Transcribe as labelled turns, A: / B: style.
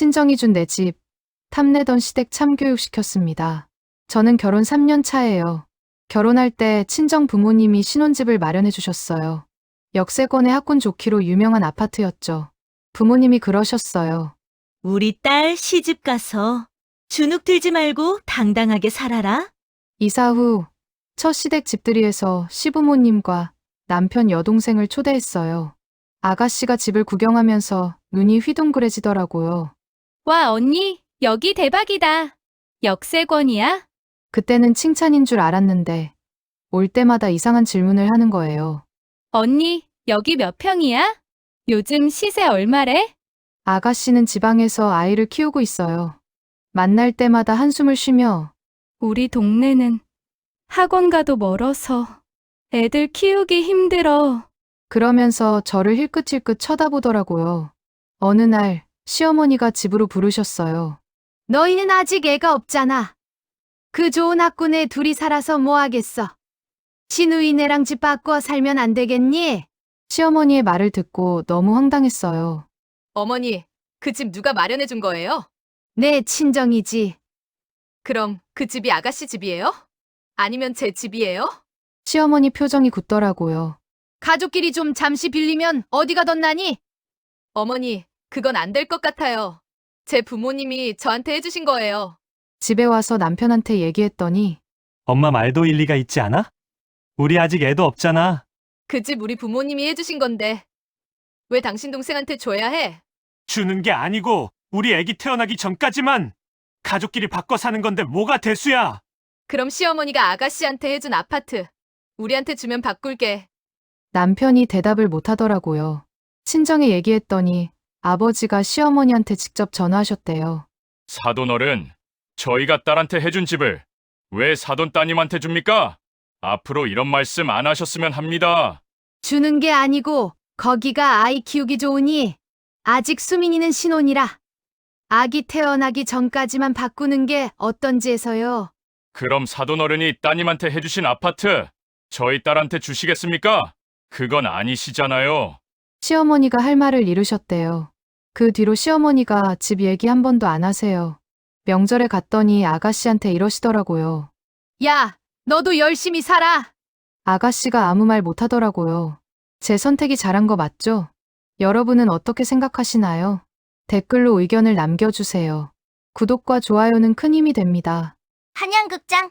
A: 친정이 준 내 집, 탐내던 시댁 참교육시켰습니다. 저는 결혼 3년 차예요. 결혼할 때 친정 부모님이 신혼집을 마련해 주셨어요. 역세권의 학군 좋기로 유명한 아파트였죠. 부모님이 그러셨어요.
B: 우리 딸 시집 가서 주눅 들지 말고 당당하게 살아라.
A: 이사 후 첫 시댁 집들이에서 시부모님과 남편 여동생을 초대했어요. 아가씨가 집을 구경하면서 눈이 휘둥그레지더라고요.
C: 와, 언니, 여기 대박이다. 역세권이야?
A: 그때는 칭찬인 줄 알았는데 올 때마다 이상한 질문을 하는 거예요.
C: 언니, 여기 몇 평이야? 요즘 시세 얼마래?
A: 아가씨는 지방에서 아이를 키우고 있어요. 만날 때마다 한숨을 쉬며
C: 우리 동네는 학원가도 멀어서 애들 키우기 힘들어.
A: 그러면서 저를 힐끗힐끗 쳐다보더라고요. 어느 날 시어머니가 집으로 부르셨어요. 너희는 아직 애가 없잖아. 그 좋은 학군에 둘이 살아서 뭐 하겠어. 신우이네랑 집 바꿔 살면 안 되겠니? 시어머니의 말을 듣고 너무 황당했어요.
D: 어머니, 그 집 누가 마련해 준 거예요?
A: 내 친정이지.
D: 그럼 그 집이 아가씨 집이에요? 아니면 제 집이에요?
A: 시어머니 표정이 굳더라고요. 가족끼리 좀 잠시 빌리면 어디 가덧나니?
D: 어머니, 그건 안 될 것 같아요. 제 부모님이 저한테 해주신 거예요.
A: 집에 와서 남편한테 얘기했더니
E: 엄마 말도 일리가 있지 않아? 우리 아직 애도 없잖아.
D: 그 집 우리 부모님이 해주신 건데. 왜 당신 동생한테 줘야 해?
E: 주는 게 아니고 우리 애기 태어나기 전까지만 가족끼리 바꿔 사는 건데 뭐가 대수야?
D: 그럼 시어머니가 아가씨한테 해준 아파트. 우리한테 주면 바꿀게.
A: 남편이 대답을 못하더라고요. 친정에 얘기했더니 아버지가 시어머니한테 직접 전화하셨대요.
F: 사돈어른, 저희가 딸한테 해준 집을 왜 사돈 따님한테 줍니까? 앞으로 이런 말씀 안 하셨으면 합니다.
A: 주는 게 아니고 거기가 아이 키우기 좋으니 아직 수민이는 신혼이라 아기 태어나기 전까지만 바꾸는 게 어떤지 해서요.
F: 그럼 사돈어른이 따님한테 해주신 아파트 저희 딸한테 주시겠습니까? 그건 아니시잖아요.
A: 시어머니가 할 말을 잃으셨대요. 그 뒤로 시어머니가 집 얘기 한 번도 안 하세요. 명절에 갔더니 아가씨한테 이러시더라고요. 야, 너도 열심히 살아! 아가씨가 아무 말 못하더라고요. 제 선택이 잘한 거 맞죠? 여러분은 어떻게 생각하시나요? 댓글로 의견을 남겨주세요. 구독과 좋아요는 큰 힘이 됩니다.
G: 한양극장